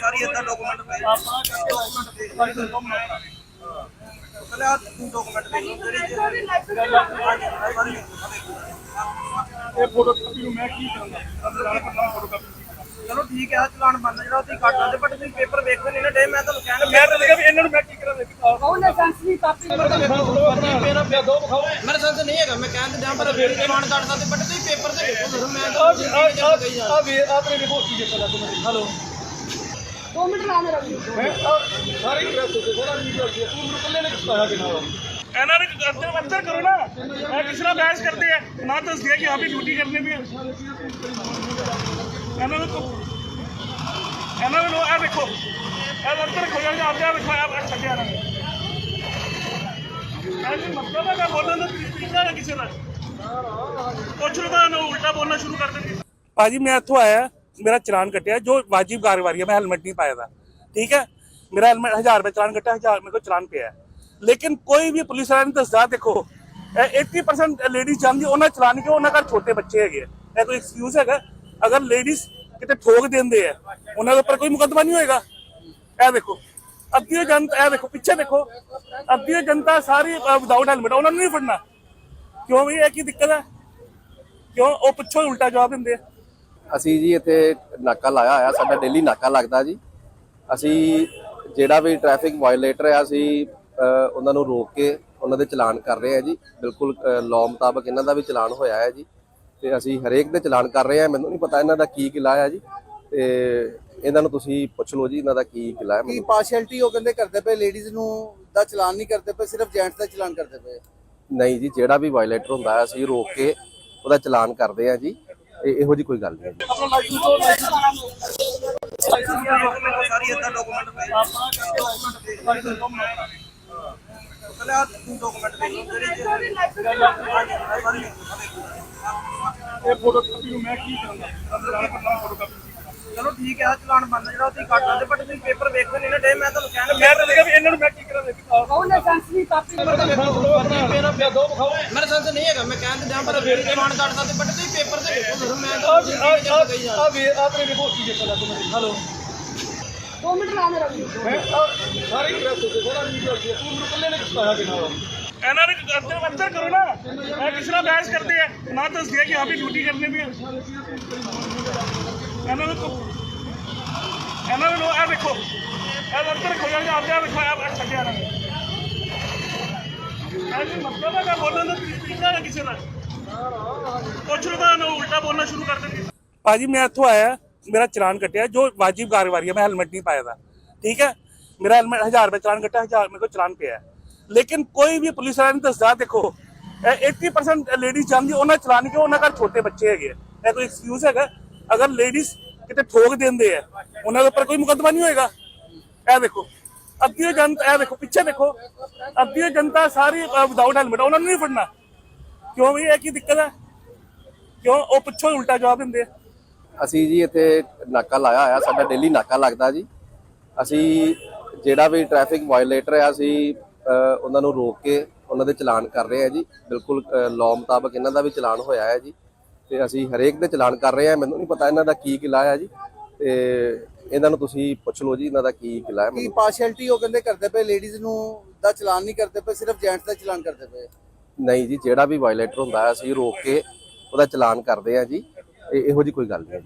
ਸਾਰੀ ਇਦਾਂ ਡਾਕੂਮੈਂਟ ਪਏ ਪਹਿਲੇ ਆ ਡਾਕੂਮੈਂਟ ਦੇ ਜਿਹੜੇ ਇਹ ਫੋਟੋ ਕਾਪੀ ਨੂੰ ਮੈਂ ਕੀ ਕਰਾਂਗਾ ਚਲੋ ਠੀਕ ਹੈ ਚਲਾਨ ਬੰਦ ਜਿਹੜਾ ਤੁਸੀਂ ਕੱਟ ਦਿੰਦੇ ਬਟ ਤੁਸੀਂ ਪੇਪਰ ਵੇਖਦੇ ਨਹੀਂ ਨਾ ਡੇ ਮੈਂ ਤੁਹਾਨੂੰ ਕਹਿਣ ਮੈਂ ਤਾਂ ਇਹਨਾਂ ਨੂੰ ਮੈਂ ਕੀ ਕਰਾਂ ਦੇਖੀ ਉਹ ਲਾਇਸੈਂਸ ਦੀ ਕਾਪੀ ਮੇਰਾ ਪਿਆ ਦੋ ਵਿਖਾਓ। ਮੇਰੇ ਸੰਸ ਨਹੀਂ ਹੈਗਾ ਮੈਂ ਕਹਿਣ ਤੇ ਜਾਂ ਪਰ ਬਟ ਤੁਸੀਂ ਪੇਪਰ ਤੇ ਵੇਖੋ ਮੈਂ ਆ ਆ ਆ ਵੇ ਆ ਤੇਰੇ ਦੇਖੋ ਕੀ ਦੇਖਦਾ ਤੂੰ ਹਲੋ। 2 ਮਿੰਟ ਲਾ ਮੇਰਾ ਵੀ। ਮੈਂ ਸਾਰੀ ਪ੍ਰੈਸ ਤੇ ਥੋੜਾ ਨਹੀਂ ਕਰਦੀ ਤੂੰ ਮੈਨੂੰ ਕੱਲੇ ਨੇ ਕਿਹਾ ਕਿ ਨਾ ਇਹਨਾਂ ਨੇ ਅੰਦਰ ਅੰਦਰ ਕਰੋ ਨਾ। ਇਹ ਕਿਸ ਨਾਲ ਬਹਿਸ ਕਰਦੇ ਆ। ਨਾ ਦੱਸ ਦਿਆ ਕਿ ਆਪ ਹੀ ਡਿਊਟੀ ਕਰਨੇ ਵੀ ਹੈ ਇਹਨਾਂ ਨੂੰ ਕਹੋ- ਇਹਨਾਂ ਨੂੰ ਇਹ ਦੇਖੋ। ਇਹ ਅੰਦਰ ਖੋ ਜਾ ਆਪਦੇ ਆਪ ਖੋਇਆ ਆਪ ਛੱਡਿਆ ਨਾ। ਭਾਜੀ ਮੈਂ ਇੱਥੋਂ ਆਇਆ ਮੇਰਾ ਚਲਾਨ ਕੱਟਿਆ ਜੋ ਵਾਜਿਬ ਕਾਰਵਾਈ ਹੈ ਮੈਂ ਹੈਲਮਟ ਨਹੀਂ ਪਾਇਆ ਦਾ ਠੀਕ ਹੈ ਮੇਰਾ ਹੈਲਮਟ 1000 ਰੁਪਏ ਚਲਾਨ ਕੱਟਿਆ 1000 ਮੇਰੇ ਕੋਲ ਚਲਾਨ ਪਿਆ ਹੈ। ਲੇਕਿਨ ਕੋਈ ਵੀ ਪੁਲਿਸ ਵਾਲਾ ਨਹੀਂ ਦੱਸਦਾ ਦੇਖੋ ਇਹ 80% ਲੇਡੀਜ਼ ਜਾਂਦੀ ਉਹਨਾਂ ਦਾ ਚਲਾਨ ਕਿਉਂ ਉਹਨਾਂ ਘਰ ਛੋਟੇ ਬੱਚੇ ਹੈਗੇ ਆ। ਇਹ ਕੋਈ ਐਕਸਕਿਊਜ਼ ਹੈਗਾ ਅਗਰ ਲੇਡੀਜ਼ ਕਿਤੇ ਠੋਕ ਦਿੰਦੇ ਆ ਉਹਨਾਂ ਦੇ ਉੱਪਰ ਕੋਈ ਮੁਕੱਦਮਾ ਨਹੀਂ ਹੋਏਗਾ ਇਹ ਦੇਖੋ ਅੱਧੀ ਜਨਤਾ, ਇਹ ਦੇਖੋ, ਪਿੱਛੇ ਦੇਖੋ, ਅੱਧੀ ਜਨਤਾ ਸਾਰੀ ਵਿਦਆਊਟ ਹੈਲਮਟ ਉਹਨਾਂ ਨੂੰ ਨਹੀਂ ਫੜਨਾ। ਕਿਉਂ ਵੀ ਇਹ ਕੀ ਦਿੱਕਤ ਹੈ? ਕਿਉਂ ਉਹ ਪਿੱਛੋਂ ਉਲਟਾ ਜਵਾਬ ਦਿੰਦੇ ਆ? ਅਸੀਂ ਜੀ ਇੱਥੇ ਨਾਕਾ ਲਾਇਆ ਹੋਇਆ, ਸਾਡਾ ਡੇਲੀ ਨਾਕਾ ਲੱਗਦਾ ਜੀ। ਅਸੀਂ ਜਿਹੜਾ ਵੀ ਟ੍ਰੈਫਿਕ ਵਾਇਓਲੇਟਰ ਆ, ਅਸੀਂ ਉਹਨਾਂ ਨੂੰ ਰੋਕ ਕੇ ਉਹਨਾਂ ਦੇ ਚਲਾਨ ਕਰ ਰਹੇ ਆ ਜੀ। ਬਿਲਕੁਲ ਲਾਅ ਮੁਤਾਬਕ ਇਹਨਾਂ ਦਾ ਵੀ ਚਲਾਨ ਹੋਇਆ ਹੈ ਜੀ। ਤੇ ਅਸੀਂ ਹਰੇਕ ਦੇ ਚਲਾਨ ਕਰ ਰਹੇ ਆ, ਮੈਨੂੰ ਨਹੀਂ ਪਤਾ ਇਹਨਾਂ ਦਾ ਕੀ ਕਿਲਾ ਹੈ ਜੀ। ਤੇ ਇਹਨਾਂ ਨੂੰ ਤੁਸੀਂ ਪੁੱਛ ਲਓ ਜੀ ਇਹਨਾਂ ਦਾ ਕੀ ਕਿਲਾ ਹੈ ਕੀ ਪਾਰਸ਼ੈਲਿਟੀ ਉਹ ਕਹਿੰਦੇ ਕਰਦੇ ਪਏ ਲੇਡੀਜ਼ ਨੂੰ ਦਾ ਚਲਾਨ ਨਹੀਂ ਕਰਦੇ ਪਏ ਸਿਰਫ ਜੈਂਟਸ ਦਾ ਚਲਾਨ ਕਰਦੇ ਪਏ। ਨਹੀਂ ਜੀ ਜਿਹੜਾ ਵੀ ਵਾਇਓਲੇਟਰ ਹੁੰਦਾ ਹੈ ਅਸੀਂ ਰੋਕ ਕੇ ਉਹਦਾ ਚਲਾਨ ਕਰਦੇ ਆ ਜੀ। ਇਹ ਇਹੋ ਜੀ ਕੋਈ ਗੱਲ ਨਹੀਂ ਸਾਰੀ ਇਦਾਂ ਡਾਕੂਮੈਂਟ ਪਏ ਡਾਕੂਮੈਂਟ ਇਹ ਫੋਟੋ ਕਾਪੀ ਨੂੰ ਮੈਂ ਕੀ ਕਰਾਂਗਾ ਫੋਟੋ ਕਾਪੀ ਚਲੋ ਠੀਕ ਹੈ ਚਲਾਨ ਬੰਦ ਜਿਹੜਾ ਤੁਸੀਂ ਕੱਟ ਦਿੰਦੇ ਬਟ ਤੁਸੀਂ ਪੇਪਰ ਵੇਖਦੇ ਨਹੀਂ ਨਾ ਡੇ ਮੈਂ ਤੁਹਾਨੂੰ ਕਹਿਣ ਮੈਂ ਤਾਂ ਦੇਖਿਆ ਵੀ ਇਹਨਾਂ ਨੂੰ ਮੈਂ ਕੀ ਕਰਾਂ ਦੇਖੀ ਉਹ ਲਾਇਸੈਂਸ ਦੀ ਕਾਪੀ ਮੇਰਾ ਪਿਆ ਦੋ ਵਿਖਾਓ। ਮੇਰੇ ਸੰਸ ਨਹੀਂ ਹੈਗਾ ਮੈਂ ਕਹਿਣ ਤੇ ਜਾਂ ਪਰ ਫੇਰ ਚਲਾਨ ਕੱਟ ਸਕਦੇ ਬਟ ਤੁਸੀਂ ਪੇਪਰ ਤੇ ਵੇਖੋ ਮੈਂ ਆ ਆ ਵੇ ਆ ਤੇਰੇ ਦੇਖੋ ਕੀ ਦੇਖਦਾ ਤੂੰ ਹਲੋ 2 ਮਿੰਟ ਲਾ ਮੇਰਾ ਵੀ। ਮੈਂ ਸਾਰੀ ਪ੍ਰੈਸ ਤੇ ਥੋੜਾ ਨਹੀਂ ਕਰਦੀ ਤੂੰ ਮੈਨੂੰ ਕੱਲੇ ਨੇ ਕਿਹਾ ਕਿ ਨਾ ਇਹਨਾਂ ਨੇ ਅੰਦਰ ਅੰਦਰ ਕਰੋ ਨਾ। ਇਹ ਕਿਸ ਨਾਲ ਬਹਿਸ ਕਰਦੇ ਆ। ਨਾ ਦੱਸ ਦਿਆ ਕਿ ਆਪ ਹੀ ਡਿਊਟੀ ਕਰਨੇ ਵੀ ਹੈ ਇਹਨਾਂ ਨੂੰ ਕਹੋ- ਇਹਨਾਂ ਨੂੰ ਇਹ ਦੇਖੋ ਇਹ ਅੰਦਰ ਖੋ ਜਾ ਆਪਦੇ ਆਪ ਖੋਇਆ ਆਪ ਛੱਡਿਆ ਨਾ ਇਹ ਮਤਲਬ ਹੈ ਕਿ ਬੋਲਣ ਦਾ ਤਰੀਕਾ ਹੈ ਕਿਸੇ ਦਾ ਕੁਛ ਨੂੰ ਤਾਂ ਇਹਨੂੰ ਉਲਟਾ ਬੋਲਣਾ ਸ਼ੁਰੂ ਕਰ ਦੇਣਗੇ ਭਾਜੀ ਮੈਂ ਇੱਥੋਂ ਆਇਆ ਮੇਰਾ ਚਲਾਨ ਕੱਟਿਆ ਜੋ ਵਾਜਿਬ ਕਾਰਵਾਈ ਹੈ ਮੈਂ ਹੈਲਮਟ ਨਹੀਂ ਪਾਇਆ ਦਾ ਠੀਕ ਹੈ ਮੇਰਾ ਹੈਲਮਟ 1000 ਰੁਪਏ ਚਲਾਨ ਕੱਟਿਆ 1000 ਮੇਰੇ ਕੋਲ ਚਲਾਨ ਪਿਆ ਹੈ। ਲੇਕਿਨ ਕੋਈ ਵੀ ਪੁਲਿਸ ਵਾਲਾ ਨਹੀਂ ਦੱਸਦਾ ਦੇਖੋ ਇਹ 80% ਲੇਡੀਜ਼ ਜਾਂਦੀ ਉਹਨਾਂ ਦਾ ਚਲਾਨ ਕਿਉਂ ਉਹਨਾਂ ਘਰ ਛੋਟੇ ਬੱਚੇ ਹੈਗੇ ਆ। ਇਹ ਕੋਈ ਐਕਸਕਿਊਜ਼ ਹੈਗਾ ਅਗਰ ਲੇਡੀਜ਼ ਕਿਤੇ ਠੋਕ ਦਿੰਦੇ ਆ, ਉਹਨਾਂ ਦੇ ਉੱਪਰ ਕੋਈ ਮੁਕੱਦਮਾ ਨਹੀਂ ਹੋਏਗਾ। ਇਹ ਦੇਖੋ, ਅੱਧੀ ਜਨਤਾ, ਇਹ ਦੇਖੋ, ਪਿੱਛੇ ਦੇਖੋ, ਅੱਧੀ ਜਨਤਾ ਸਾਰੀ ਵਿਦਆਊਟ ਹੈਲਮਟ ਉਹਨਾਂ ਨੂੰ ਨਹੀਂ ਫੜਨਾ। ਕਿਉਂ ਵੀ ਇਹ ਕੀ ਦਿੱਕਤ ਹੈ ਕਿਉਂ ਉਹ ਪਿੱਛੋਂ ਉਲਟਾ ਜਵਾਬ ਦਿੰਦੇ ਆ? ਅਸੀਂ ਜੀ ਇੱਥੇ ਨਾਕਾ ਲਾਇਆ ਹੋਇਆ, ਸਾਡਾ ਡੇਲੀ ਨਾਕਾ ਲੱਗਦਾ ਜੀ। ਅਸੀਂ ਜਿਹੜਾ ਵੀ ਟ੍ਰੈਫਿਕ ਵਾਇਓਲੇਟਰ ਆ, ਅਸੀਂ ਉਹਨਾਂ ਨੂੰ ਰੋਕ ਕੇ ਉਹਨਾਂ ਦੇ ਚਲਾਨ ਕਰ ਰਹੇ ਆ ਜੀ। ਬਿਲਕੁਲ ਲਾਅ ਮੁਤਾਬਕ ਇਹਨਾਂ ਦਾ ਵੀ ਚਲਾਨ ਹੋਇਆ ਹੈ ਜੀ। ਤੇ ਅਸੀਂ ਹਰੇਕ ਦੇ ਚਲਾਨ ਕਰ ਰਹੇ ਆ ਮੈਨੂੰ ਨਹੀਂ ਪਤਾ ਇਹਨਾਂ ਦਾ ਕੀ ਕਿਲਾ ਹੈ ਜੀ। ਤੇ ਇਹਨਾਂ ਨੂੰ ਤੁਸੀਂ ਪੁੱਛ ਲਓ ਜੀ ਇਹਨਾਂ ਦਾ ਕੀ ਕਿਲਾ ਹੈ। ਕੀ ਮੈਨੂੰ- ਪਾਰਸ਼ੈਲਿਟੀ ਉਹ ਕਹਿੰਦੇ ਕਰਦੇ ਪਏ ਲੇਡੀਜ਼ ਨੂੰ ਦਾ ਚਲਾਨ ਨਹੀਂ ਕਰਦੇ ਪਏ ਸਿਰਫ ਜੈਂਟਸ ਦਾ ਚਲਾਨ ਕਰਦੇ ਪਏ? ਨਹੀਂ ਜੀ ਜਿਹੜਾ ਵੀ ਵਾਇਓਲੇਟਰ ਹੁੰਦਾ ਹੈ ਅਸੀਂ ਰੋਕ ਕੇ ਉਹਦਾ ਚਲਾਨ ਕਰਦੇ ਆ ਜੀ। ਇਹ ਇਹੋ ਜੀ ਕੋਈ ਗੱਲ ਨਹੀਂ ਹੈ ਜੀ।